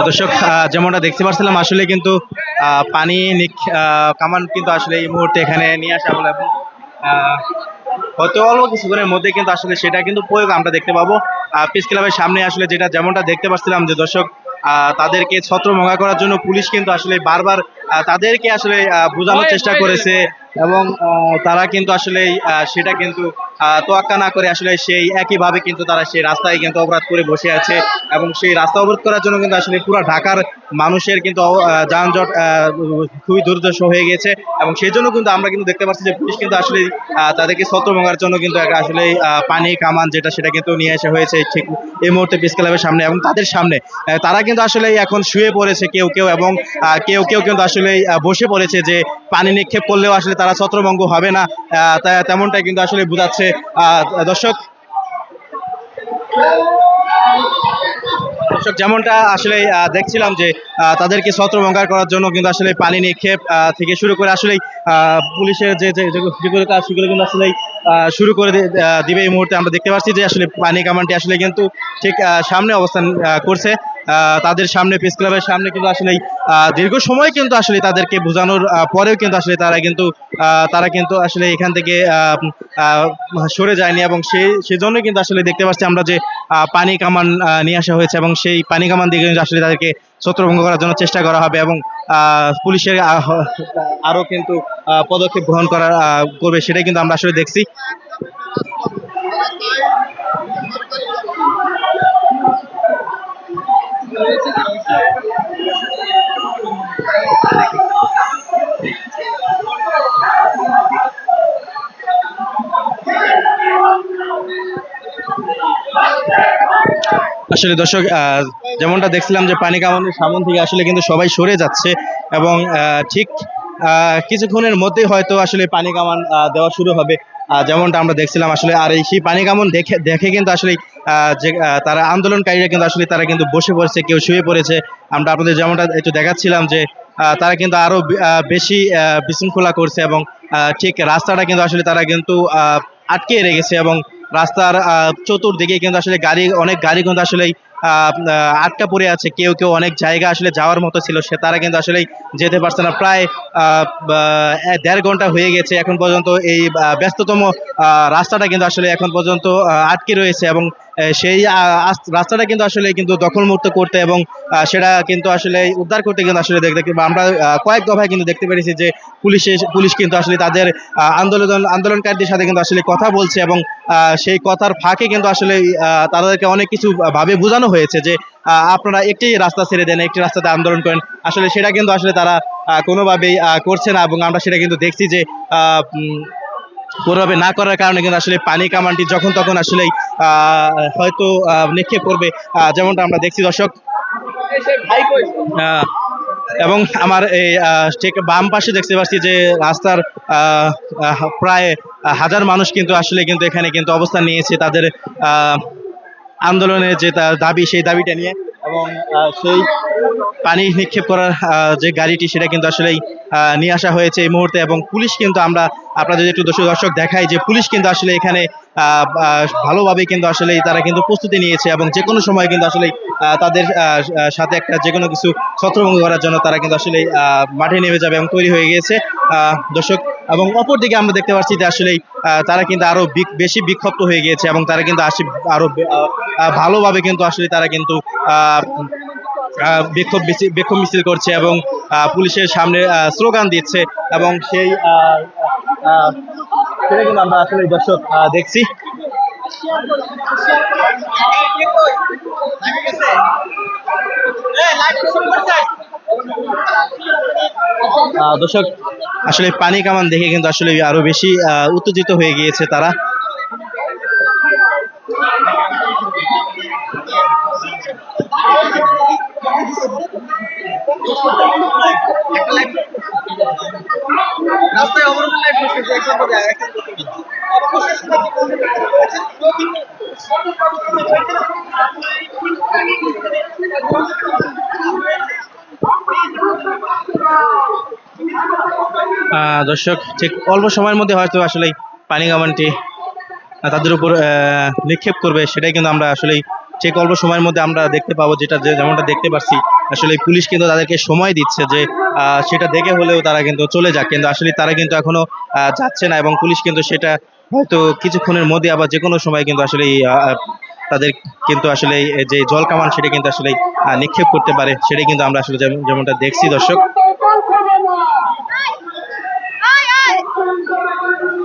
দর্শক যেমনটা দেখতে পাচ্ছিলাম আসলে কিন্তু পানি কামান কিন্তু আসলে এই মুহূর্তে এখানে নিয়ে আসা হলো এবং হয়তো অল্প কিছুক্ষণের মধ্যে কিন্তু আসলে সেটা কিন্তু প্রয়োগ আমরা দেখতে পাবো। পিস ক্লাবের সামনে আসলে যেটা যেমনটা দেখতে পাচ্ছিলাম যে দর্শক তাদেরকে ছত্রভঙ্গা করার জন্য পুলিশ কিন্তু আসলে বারবার তাদেরকে আসলে বোঝানোর চেষ্টা করেছে এবং তারা কিন্তু আসলে সেটা কিন্তু তোয়াক্কা না করে আসলে সেই একইভাবে কিন্তু তারা সেই রাস্তায় কিন্তু অবরোধ করে বসে আছে এবং সেই রাস্তা অবরোধ করার জন্য কিন্তু আসলে পুরো ঢাকার মানুষের কিন্তু যানজট খুবই দুর্দশ হয়ে গেছে এবং সেই জন্য কিন্তু আমরা কিন্তু দেখতে পাচ্ছি যে পুলিশ কিন্তু আসলে তাদেরকে ছত্রভঙ্গার জন্য কিন্তু আসলে পানি, কামান যেটা সেটা কিন্তু নিয়ে আসা হয়েছে ঠিক এই মুহূর্তে প্রেস ক্লাবের সামনে এবং তাদের সামনে। তারা কিন্তু আসলে এখন শুয়ে পড়েছে কেউ কেউ এবং কেউ কেউ কিন্তু আসলে আহ, বসে পড়েছে যে পানি নিক্ষেপ করলেও আসলে তারা ছত্রভঙ্গ হবে না তেমনটাই কিন্তু আসলে বোঝাচ্ছে দর্শক। যেমনটা আসলে দেখছিলাম যে তাদেরকে ছত্রভঙ্গার করার জন্য কিন্তু আসলে পানি নিক্ষেপ থেকে শুরু করে আসলে পুলিশের যে যেগুলো কাজ সেগুলো কিন্তু আসলে শুরু করে দিবে এই মুহূর্তে। আমরা দেখতে পাচ্ছি যে আসলে পানি কামানটি আসলে কিন্তু ঠিক সামনে অবস্থান করছে। তাদের সামনে প্রেস ক্লাবের সামনে কিন্তু আসলে দীর্ঘ সময় কিন্তু আসলে তাদেরকে বোঝানোর পরেও কিন্তু আসলে তারা কিন্তু তারা কিন্তু আসলে এখান থেকে সরে যায়নি এবং সেই সেজন্য কিন্তু আসলে দেখতে পাচ্ছি আমরা যে পানি কামান নিয়ে আসা হয়েছে এবং সেই পানি কামান দিয়ে কিন্তু আসলে তাদেরকে ছত্রভঙ্গ করার জন্য চেষ্টা করা হবে এবং পুলিশের আহ, আরও কিন্তু পদক্ষেপ গ্রহণ করার করবে সেটাই কিন্তু আমরা আসলে দেখছি। আসলে দর্শক যেমনটা দেখছিলাম যে পানি কামানের সামন থেকে আসলে কিন্তু সবাই সরে যাচ্ছে এবং ঠিক কিছুক্ষণের মধ্যেই হয়তো আসলে পানি কামান দেওয়া শুরু হবে। যেমনটা আমরা দেখছিলাম আসলে, আর এই সেই পানি কামন দেখে দেখে কিন্তু আসলে যে তারা আন্দোলনকারীরা কিন্তু আসলে তারা কিন্তু বসে পড়েছে, কেউ শুয়ে পড়েছে। আমরা আপনাদের যেমনটা একটু দেখাচ্ছিলাম যে তারা কিন্তু আরও বেশি বিশৃঙ্খলা করছে এবং ঠিক রাস্তাটা কিন্তু আসলে তারা কিন্তু আটকে রেখেছে এবং রাস্তার চতুর্দিকে কিন্তু আসলে গাড়ি, অনেক গাড়ি কিন্তু আসলে আটকা পড়ে আছে। কেউ কেউ অনেক জায়গা আসলে যাওয়ার মতো ছিল, সে তারা কিন্তু আসলে যেতে পারছে না। প্রায় দেড় ঘণ্টা হয়ে গেছে এখন পর্যন্ত এই ব্যস্ততম রাস্তাটা কিন্তু আসলে এখন পর্যন্ত আটকে রয়েছে এবং সেই রাস্তাটা কিন্তু আসলে কিন্তু দখলমুক্ত করতে এবং সেটা কিন্তু আসলে উদ্ধার করতে কিন্তু আসলে দেখ- দেখতে, আমরা কয়েক দফায় কিন্তু দেখতে পেরেছি যে পুলিশে, পুলিশ কিন্তু আসলে তাদের আন্দোলন, আন্দোলনকারীদের সাথে কিন্তু আসলে কথা বলছে এবং সেই কথার ফাঁকে কিন্তু আসলে তাদেরকে অনেক কিছু ভাবে বোঝানো হয়েছে যে আপনারা একটি রাস্তা ছেড়ে দেন, একটি রাস্তাতে আন্দোলন করেন। আসলে সেটা কিন্তু আসলে তারা কোনোভাবেই করছে না এবং আমরা সেটা কিন্তু দেখছি যে কোনোভাবে না করার কারণে কিন্তু আসলে পানি কামানটি যখন তখন আসলেই হয়তো নিক্ষেপ করবে যেমনটা আমরা দেখছি দর্শক। এবং আমার এই ঠিক বাম পাশে দেখতে পাচ্ছি যে রাস্তার প্রায় হাজার মানুষ কিন্তু আসলে কিন্তু এখানে কিন্তু অবস্থান নিয়েছে তাদের আন্দোলনের যে দাবি সেই দাবিটা নিয়ে। এবং সেই পানি নিক্ষেপ করার যে গাড়িটি সেটা কিন্তু আসলেই আহ, নিয়ে আসা হয়েছে এই মুহূর্তে। এবং পুলিশ কিন্তু আমরা আপনাদের একটু দর্শক দর্শক দেখাই যে পুলিশ কিন্তু আসলে এখানে ভালোভাবে কিন্তু আসলে তারা কিন্তু প্রস্তুতি নিয়েছে এবং যে কোনো সময় কিন্তু আসলে তাদের সাথে একটা যে কোনো কিছু ছত্রভঙ্গ করার জন্য তারা কিন্তু আসলে মাঠে নেমে যাবে এবং তৈরি হয়ে গিয়েছে। দর্শক এবং অপরদিকে আমরা দেখতে পাচ্ছি যে আসলে তারা কিন্তু আরও বেশি বিক্ষিপ্ত হয়ে গিয়েছে এবং তারা কিন্তু আসে, আরও ভালোভাবে কিন্তু আসলে তারা কিন্তু বিক্ষোভ মিছিল বিক্ষোভ মিছিল করছে এবং পুলিশের সামনে স্লোগান দিচ্ছে এবং সেই কিন্তু আমরা আসলে দর্শক দেখছি। দর্শক আসলে পানি কামান দেখে কিন্তু আসলে আরও বেশি উত্তেজিত হয়ে গিয়েছে তারা। দর্শক, ঠিক অল্প সময়ের মধ্যে হয়তো আসলে পানি কামানটি তাদের উপর নিক্ষেপ করবে। সেটাই কিন্তু আমরা আসলেই ঠিক অল্প সময়ের মধ্যে আমরা দেখতে পাবো যেটা যেমনটা দেখতে পাচ্ছি আসলে পুলিশ কিন্তু তাদেরকে সময় দিচ্ছে যে সেটা দেখে হলেও তারা কিন্তু চলে যাক। কিন্তু আসলে তারা কিন্তু এখনও যাচ্ছে না এবং পুলিশ কিন্তু সেটা হয়তো কিছুক্ষণের মধ্যে আবার যে কোনো সময় কিন্তু আসলে তাদের কিন্তু আসলে যে জল কামান, সেটা কিন্তু আসলে নিক্ষেপ করতে পারে। সেটাই কিন্তু আমরা আসলে যেমন- যেমনটা দেখছি দর্শক। I'm sorry.